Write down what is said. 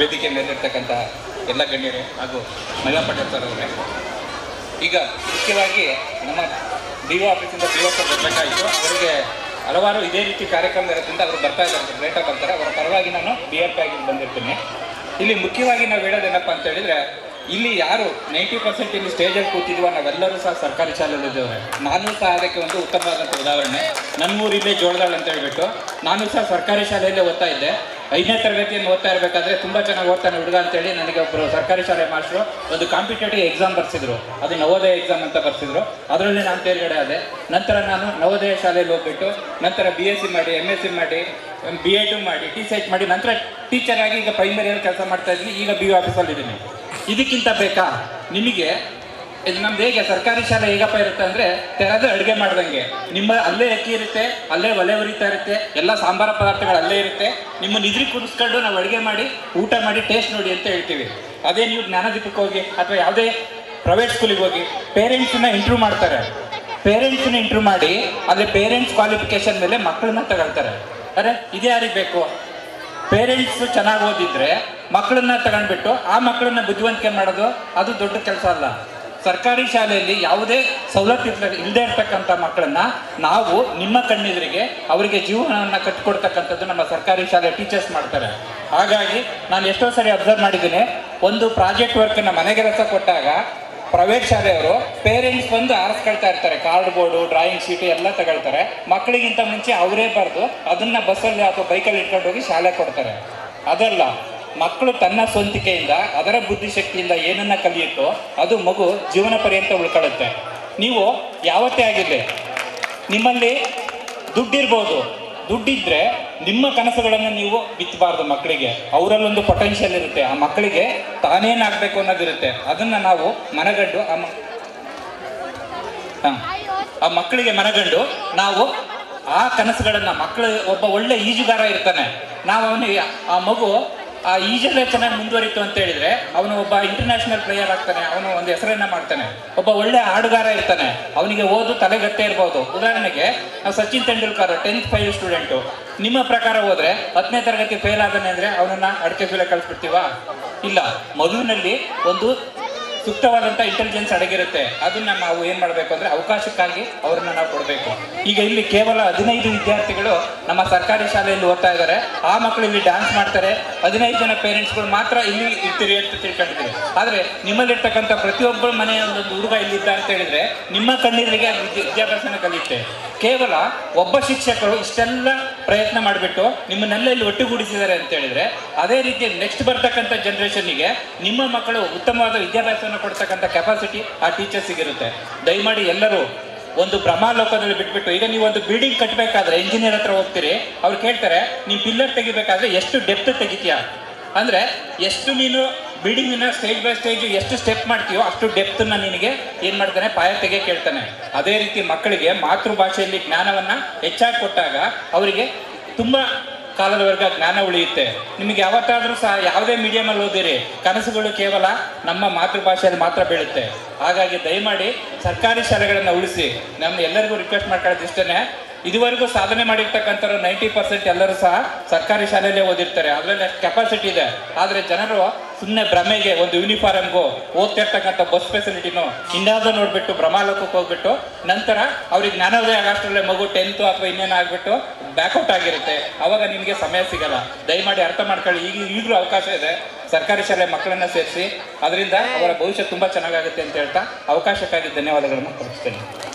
ವೇದಿಕೆ ಮೇಲಿರ್ತಕ್ಕಂಥ ಎಲ್ಲ ಗಣ್ಯರು ಹಾಗೂ ಮಹಿಳಾ ಅವರೇ. ಈಗ ಮುಖ್ಯವಾಗಿ ನಮ್ಮ ಡಿ ಒ ಆಫೀಸಿಂದ ಪಿ ಒ ಬರಬೇಕಾಯಿತು. ಅವರಿಗೆ ಹಲವಾರು ಇದೇ ರೀತಿ ಕಾರ್ಯಕ್ರಮ ಇರೋದ್ರಿಂದ ಅವರು ಬರ್ತಾ ಇದ್ದಾರೆ. ಲೇಟಾಗಿ ಬರ್ತಾರೆ. ಅವರ ಪರವಾಗಿ ನಾನು ಬಿ ಆರ್ ಪಿ ಆಗಿ ಬಂದಿರ್ತೀನಿ. ಇಲ್ಲಿ ಮುಖ್ಯವಾಗಿ ನಾವು ಹೇಳೋದೇನಪ್ಪ ಅಂತ ಹೇಳಿದ್ರೆ, ಇಲ್ಲಿ ಯಾರು ನೈಂಟಿ ಪರ್ಸೆಂಟ್ ಇಲ್ಲಿ ಸ್ಟೇಜಲ್ಲಿ ಕೂತಿದ್ವ ನಾವೆಲ್ಲರೂ ಸಹ ಸರ್ಕಾರಿ ಶಾಲೆಯಲ್ಲಿದ್ದೇವೆ ನಾನು ಸಹ ಅದಕ್ಕೆ ಒಂದು ಉತ್ತಮವಾದಂಥ ಉದಾಹರಣೆ. ನನ್ನ ಊರಿಲ್ಲೇ ಜೋಳದಾಳ್ ಅಂತ ಹೇಳಿಬಿಟ್ಟು, ನಾನು ಸಹ ಸರ್ಕಾರಿ ಶಾಲೆಯಲ್ಲೇ ಓದ್ತಾ ಇದ್ದೆ. ಐದನೇ ತರಗತಿಯಲ್ಲಿ ಓದ್ತಾ ಇರಬೇಕಾದ್ರೆ ತುಂಬ ಚೆನ್ನಾಗಿ ಓದ್ತಾನೆ ಹುಡುಗ ಅಂತೇಳಿ ನನಗೆ ಒಬ್ಬರು ಸರ್ಕಾರಿ ಶಾಲೆ ಮಾಸ್ಟ್ರು ಒಂದು ಕಾಂಪಿಟೇಟಿವ್ ಎಕ್ಸಾಮ್ ಬರ್ಸಿದ್ರು. ಅದು ನವೋದಯ ಎಕ್ಸಾಮ್ ಅಂತ ಬರ್ಸಿದ್ರು. ಅದರಲ್ಲಿ ನಾನು ತೇರ್ಗಡೆ ಆದೆ. ನಂತರ ನಾನು ನವೋದಯ ಶಾಲೆಯಲ್ಲಿ ಹೋಗ್ಬಿಟ್ಟು ನಂತರ ಬಿ ಎಸ್ ಸಿ ಮಾಡಿ ಎಂ ಎಸ್ ಸಿ ಮಾಡಿ ಬಿ ಎಡ್ ಮಾಡಿ ಟಿ ಸಿ ಎಚ್ ಮಾಡಿ, ನಂತರ ಟೀಚರ್ ಆಗಿ ಈಗ ಪ್ರೈಮರಿಯಲ್ಲಿ ಕೆಲಸ ಮಾಡ್ತಾ ಇದ್ದೀನಿ. ಈಗ ಬಿ ಯು ಆಫೀಸಲ್ಲಿ ಇದ್ದೀನಿ. ಇದಕ್ಕಿಂತ ಬೇಕಾ? ನಿಮಗೆ ಇದು ನಮ್ದು ಹೇಗೆ, ಸರ್ಕಾರಿ ಶಾಲೆ ಹೇಗಪ್ಪ ಇರುತ್ತೆ ಅಂದ್ರೆ ತೆರೆದ ಅಡುಗೆ ಮಾಡ್ದಂಗೆ. ನಿಮ್ಮ ಅಲ್ಲೇ ಅಕ್ಕಿ ಇರುತ್ತೆ, ಅಲ್ಲೇ ಒಲೆ ಉರಿತಾ ಇರುತ್ತೆ, ಎಲ್ಲ ಸಾಂಬಾರ ಪದಾರ್ಥಗಳು ಅಲ್ಲೇ ಇರುತ್ತೆ. ನಿಮ್ಮ ನಿದ್ರಿ ಕುದಿಸ್ಕೊಂಡು ನಾವು ಅಡುಗೆ ಮಾಡಿ, ಊಟ ಮಾಡಿ ಟೇಸ್ಟ್ ನೋಡಿ ಅಂತ ಹೇಳ್ತೀವಿ. ಅದೇ ನೀವು ಜ್ಞಾನದೀಪಕ್ಕೆ ಹೋಗಿ ಅಥವಾ ಯಾವುದೇ ಪ್ರೈವೇಟ್ ಸ್ಕೂಲಿಗೆ ಹೋಗಿ ಪೇರೆಂಟ್ಸನ್ನ ಇಂಟ್ರ್ಯೂ ಮಾಡ್ತಾರೆ. ಪೇರೆಂಟ್ಸ್ನ ಇಂಟ್ರ್ಯೂ ಮಾಡಿ ಅಲ್ಲಿ ಪೇರೆಂಟ್ಸ್ ಕ್ವಾಲಿಫಿಕೇಶನ್ ಮೇಲೆ ಮಕ್ಕಳನ್ನ ತಗೊಳ್ತಾರೆ. ಅರೆ, ಇದೇ ಯಾರಿಗೆ ಬೇಕು? ಪೇರೆಂಟ್ಸ್ ಚೆನ್ನಾಗಿ ಓದಿದ್ರೆ ಮಕ್ಕಳನ್ನ ತಗೊಂಡ್ಬಿಟ್ಟು ಆ ಮಕ್ಕಳನ್ನ ಬುದ್ಧಿವಂತಿಕೆ ಮಾಡೋದು ಅದು ದೊಡ್ಡ ಕೆಲಸ ಅಲ್ಲ. ಸರ್ಕಾರಿ ಶಾಲೆಯಲ್ಲಿ ಯಾವುದೇ ಸವಲತ್ತು ಇಲ್ಲದೆ ಇರ್ತಕ್ಕಂಥ ಮಕ್ಕಳನ್ನ ನಾವು ನಿಮ್ಮ ಕಣ್ಣೆದುರಿಗೆ ಅವರಿಗೆ ಜೀವನವನ್ನು ಕಟ್ಟಿಕೊಡ್ತಕ್ಕಂಥದ್ದು ನಮ್ಮ ಸರ್ಕಾರಿ ಶಾಲೆ ಟೀಚರ್ಸ್ ಮಾಡ್ತಾರೆ. ಹಾಗಾಗಿ ನಾನು ಎಷ್ಟೋ ಸರಿ ಅಬ್ಸರ್ವ್ ಮಾಡಿದ್ದೀನಿ. ಒಂದು ಪ್ರಾಜೆಕ್ಟ್ ವರ್ಕನ್ನು ಮನೆಗೆ ರಸ ಕೊಟ್ಟಾಗ ಪ್ರೈವೇಟ್ ಶಾಲೆಯವರು ಪೇರೆಂಟ್ಸ್ ಬಂದು ಆರಿಸ್ಕೊಳ್ತಾ ಇರ್ತಾರೆ. ಕಾರ್ಡ್ ಬೋರ್ಡು ಡ್ರಾಯಿಂಗ್ ಶೀಟು ಎಲ್ಲ ತಗೊಳ್ತಾರೆ. ಮಕ್ಕಳಿಗಿಂತ ಮುಂಚೆ ಅವರೇ ಬರೆದು ಅದನ್ನ ಬಸ್ಸಲ್ಲಿ ಅಥವಾ ಬೈಕಲ್ಲಿ ಇಟ್ಕೊಂಡು ಹೋಗಿ ಶಾಲೆ ಕೊಡ್ತಾರೆ. ಅದಲ್ಲ ಮಕ್ಕಳು ತನ್ನ ಸ್ವಂತಿಕೆಯಿಂದ, ಅದರ ಬುದ್ಧಿಶಕ್ತಿಯಿಂದ ಏನನ್ನ ಕಲಿಯುತ್ತೋ ಅದು ಮಗು ಜೀವನ ಪರ್ಯಂತ ಉಳ್ಕೊಳ್ಳುತ್ತೆ. ನೀವು ಯಾವತ್ತೇ ಆಗಿದೆ ನಿಮ್ಮಲ್ಲಿ ದುಡ್ಡಿರ್ಬೋದು. ದುಡ್ಡಿದ್ರೆ ನಿಮ್ಮ ಕನಸುಗಳನ್ನು ನೀವು ಬಿತ್ತಬಾರ್ದು ಮಕ್ಕಳಿಗೆ. ಅವರಲ್ಲೊಂದು ಪೊಟೆನ್ಷಿಯಲ್ ಇರುತ್ತೆ. ಆ ಮಕ್ಕಳಿಗೆ ತಾನೇನಾಗಬೇಕು ಅನ್ನೋದಿರುತ್ತೆ. ಅದನ್ನ ನಾವು ಮನಗಂಡು ಆ ಆ ಮಕ್ಕಳಿಗೆ ಮನಗಂಡು ನಾವು ಆ ಕನಸುಗಳನ್ನ, ಮಕ್ಕಳು ಒಬ್ಬ ಒಳ್ಳೆ ಈಜುಗಾರ ಇರ್ತಾನೆ. ನಾವು ಅವನಿಗೆ, ಆ ಮಗು ಆ ಈಜಲ್ಲೇ ಚೆನ್ನಾಗಿ ಮುಂದುವರಿತು ಅಂತ ಹೇಳಿದ್ರೆ ಅವನು ಒಬ್ಬ ಇಂಟರ್ನ್ಯಾಷನಲ್ ಪ್ಲೇಯರ್ ಆಗ್ತಾನೆ, ಅವನು ಒಂದು ಹೆಸರನ್ನ ಮಾಡ್ತಾನೆ, ಒಬ್ಬ ಒಳ್ಳೆ ಹಾಡುಗಾರ ಇರ್ತಾನೆ, ಅವನಿಗೆ ಓದು ತಲೆಗಟ್ಟೆ ಇರ್ಬೋದು. ಉದಾಹರಣೆಗೆ Sachin Tendulkar tenth five student ನಿಮ್ಮ ಪ್ರಕಾರ ಹೋದ್ರೆ ಹತ್ತನೇ ತರಗತಿ ಫೇಲ್ ಆದಾನೆ ಅಂದ್ರೆ ಅವನನ್ನ ಅಡಕೆ ಫೀಲ ಕಳಿಸ್ಬಿಡ್ತೀವಾ? ಇಲ್ಲ. ಮಗುವಿನಲ್ಲಿ ಒಂದು ಸೂಕ್ತವಾದಂಥ ಇಂಟೆಲಿಜೆನ್ಸ್ ಅಡಗಿರುತ್ತೆ. ಅದನ್ನ ನಾವು ಏನು ಮಾಡಬೇಕು ಅಂದ್ರೆ ಅವಕಾಶಕ್ಕಾಗಿ ಅವ್ರನ್ನ ನಾವು ಕೊಡಬೇಕು. ಈಗ ಇಲ್ಲಿ ಕೇವಲ ಹದಿನೈದು ವಿದ್ಯಾರ್ಥಿಗಳು ನಮ್ಮ ಸರ್ಕಾರಿ ಶಾಲೆಯಲ್ಲಿ ಓದ್ತಾ ಇದ್ದಾರೆ. ಆ ಮಕ್ಕಳು ಇಲ್ಲಿ ಡ್ಯಾನ್ಸ್ ಮಾಡ್ತಾರೆ. ಹದಿನೈದು ಜನ ಪೇರೆಂಟ್ಸ್ಗಳು ಮಾತ್ರ ಇಲ್ಲಿ ಇರ್ತೀರಿ ಅಂತ ತಿಳ್ಕೊಂಡಿದ್ದೀವಿ. ಆದ್ರೆ ನಿಮ್ಮಲ್ಲಿರ್ತಕ್ಕಂಥ ಪ್ರತಿಯೊಬ್ಬರ ಮನೆಯ ಒಂದು ಹುಡುಗ ಇಲ್ಲಿದ್ದ ಅಂತ ಹೇಳಿದ್ರೆ ನಿಮ್ಮ ಕಣ್ಣೀರಿಗೆ ವಿದ್ಯಾ- ವಿದ್ಯಾಭ್ಯಾಸನ ಕಲಿಯುತ್ತೆ. ಕೇವಲ ಒಬ್ಬ ಶಿಕ್ಷಕರು ಇಷ್ಟೆಲ್ಲ ಪ್ರಯತ್ನ ಮಾಡಿಬಿಟ್ಟು ನಿಮ್ಮನ್ನೆಲ್ಲ ಇಲ್ಲಿ ಒಟ್ಟುಗೂಡಿಸಿದ್ದಾರೆ ಅಂತ ಹೇಳಿದ್ರೆ, ಅದೇ ರೀತಿ ನೆಕ್ಸ್ಟ್ ಬರ್ತಕ್ಕಂಥ ಜನ್ರೇಷನ್ಗೆ ನಿಮ್ಮ ಮಕ್ಕಳು ಉತ್ತಮವಾದ ವಿದ್ಯಾಭ್ಯಾಸವನ್ನು ಕೊಡ್ತಕ್ಕಂಥ ಕೆಪಾಸಿಟಿ ಆ ಟೀಚರ್ಸಿಗೆ ಇರುತ್ತೆ ದಯಮಾಡಿ ಎಲ್ಲರೂ ಒಂದು ಭ್ರಮಾಲೋಕದಲ್ಲಿ ಬಿಟ್ಬಿಟ್ಟು, ಈಗ ನೀವು ಒಂದು ಬಿಲ್ಡಿಂಗ್ ಕಟ್ಟಬೇಕಾದ್ರೆ ಇಂಜಿನಿಯರ್ ಹತ್ರ ಹೋಗ್ತೀರಿ, ಅವ್ರು ಕೇಳ್ತಾರೆ ನೀವು ಪಿಲ್ಲರ್ ತೆಗಿಬೇಕಾದ್ರೆ ಎಷ್ಟು ಡೆಪ್ತ್ ತೆಗಿತೀಯಾ? ಅಂದರೆ, ಎಷ್ಟು ನೀನು ಬಿಲ್ಡಿಂಗಿನ ಸ್ಟೇಜ್ ಬೈ ಸ್ಟೇಜ್ ಎಷ್ಟು ಸ್ಟೆಪ್ ಮಾಡ್ತೀಯೋ ಅಷ್ಟು ಡೆಪ್ತನ್ನ ನಿನಗೆ ಏನು ಮಾಡ್ತಾನೆ? ಪಾಯ ತೆಗೆ ಕೇಳ್ತಾನೆ. ಅದೇ ರೀತಿ ಮಕ್ಕಳಿಗೆ ಮಾತೃಭಾಷೆಯಲ್ಲಿ ಜ್ಞಾನವನ್ನ ಹೆಚ್ಚಾಗಿ ಕೊಟ್ಟಾಗ ಅವರಿಗೆ ತುಂಬಾ ಕಾಲದವರೆಗೆ ಜ್ಞಾನ ಉಳಿಯುತ್ತೆ. ನಿಮಗೆ ಯಾವತ್ತಾದರೂ ಸಹ ಯಾವುದೇ ಮೀಡಿಯಮಲ್ಲಿ ಓದಿರಿ, ಕನಸುಗಳು ಕೇವಲ ನಮ್ಮ ಮಾತೃಭಾಷೆಯಲ್ಲಿ ಮಾತ್ರ ಬೀಳುತ್ತೆ. ಹಾಗಾಗಿ ದಯಮಾಡಿ ಸರ್ಕಾರಿ ಶಾಲೆಗಳನ್ನು ಉಳಿಸಿ. ನಮ್ಮ ಎಲ್ಲರಿಗೂ ರಿಕ್ವೆಸ್ಟ್ ಮಾಡ್ಕೊಳ್ಳೋದು ಇಷ್ಟೇ ಇದುವರೆಗೂ ಸಾಧನೆ ಮಾಡಿರ್ತಕ್ಕಂಥವ್ರು ನೈಂಟಿ ಪರ್ಸೆಂಟ್ ಎಲ್ಲರೂ ಸಹ ಸರ್ಕಾರಿ ಶಾಲೆಯಲ್ಲೇ ಓದಿರ್ತಾರೆ. ಅದರಲ್ಲಿ ಕೆಪಾಸಿಟಿ ಇದೆ. ಆದರೆ ಜನರು ಸುಮ್ಮನೆ ಭ್ರಮೆಗೆ ಒಂದು ಯೂನಿಫಾರ್ಮ್ಗೂ ಓದ್ತಿರ್ತಕ್ಕಂಥ ಬಸ್ ಫೆಸಿಲಿಟಿನೂ ಇನ್ಯಾವುದೋ ನೋಡ್ಬಿಟ್ಟು ಭ್ರಮಾಲೋಕಕ್ಕೆ ಹೋಗ್ಬಿಟ್ಟು ನಂತರ ಅವ್ರಿಗೆ ಜ್ಞಾನೋದಯ ಆಗಷ್ಟರಲ್ಲೇ ಮಗು ಟೆಂತು ಅಥವಾ ಇನ್ನೇನು ಆಗಿಬಿಟ್ಟು ಬ್ಯಾಕ್ಔಟ್ ಆಗಿರುತ್ತೆ. ಅವಾಗ ನಿಮಗೆ ಸಮಯ ಸಿಗಲ್ಲ. ದಯಮಾಡಿ ಅರ್ಥ ಮಾಡ್ಕೊಳ್ಳಿ. ಈಗ ಈಗಲೂ ಅವಕಾಶ ಇದೆ. ಸರ್ಕಾರಿ ಶಾಲೆ ಮಕ್ಕಳನ್ನ ಸೇರಿಸಿ. ಅದರಿಂದ ಅವರ ಭವಿಷ್ಯ ತುಂಬ ಚೆನ್ನಾಗಾಗುತ್ತೆ ಅಂತ ಹೇಳ್ತಾ ಅವಕಾಶಕ್ಕಾಗಿ ಧನ್ಯವಾದಗಳನ್ನು ಕೊಡಿಸ್ತೇನೆ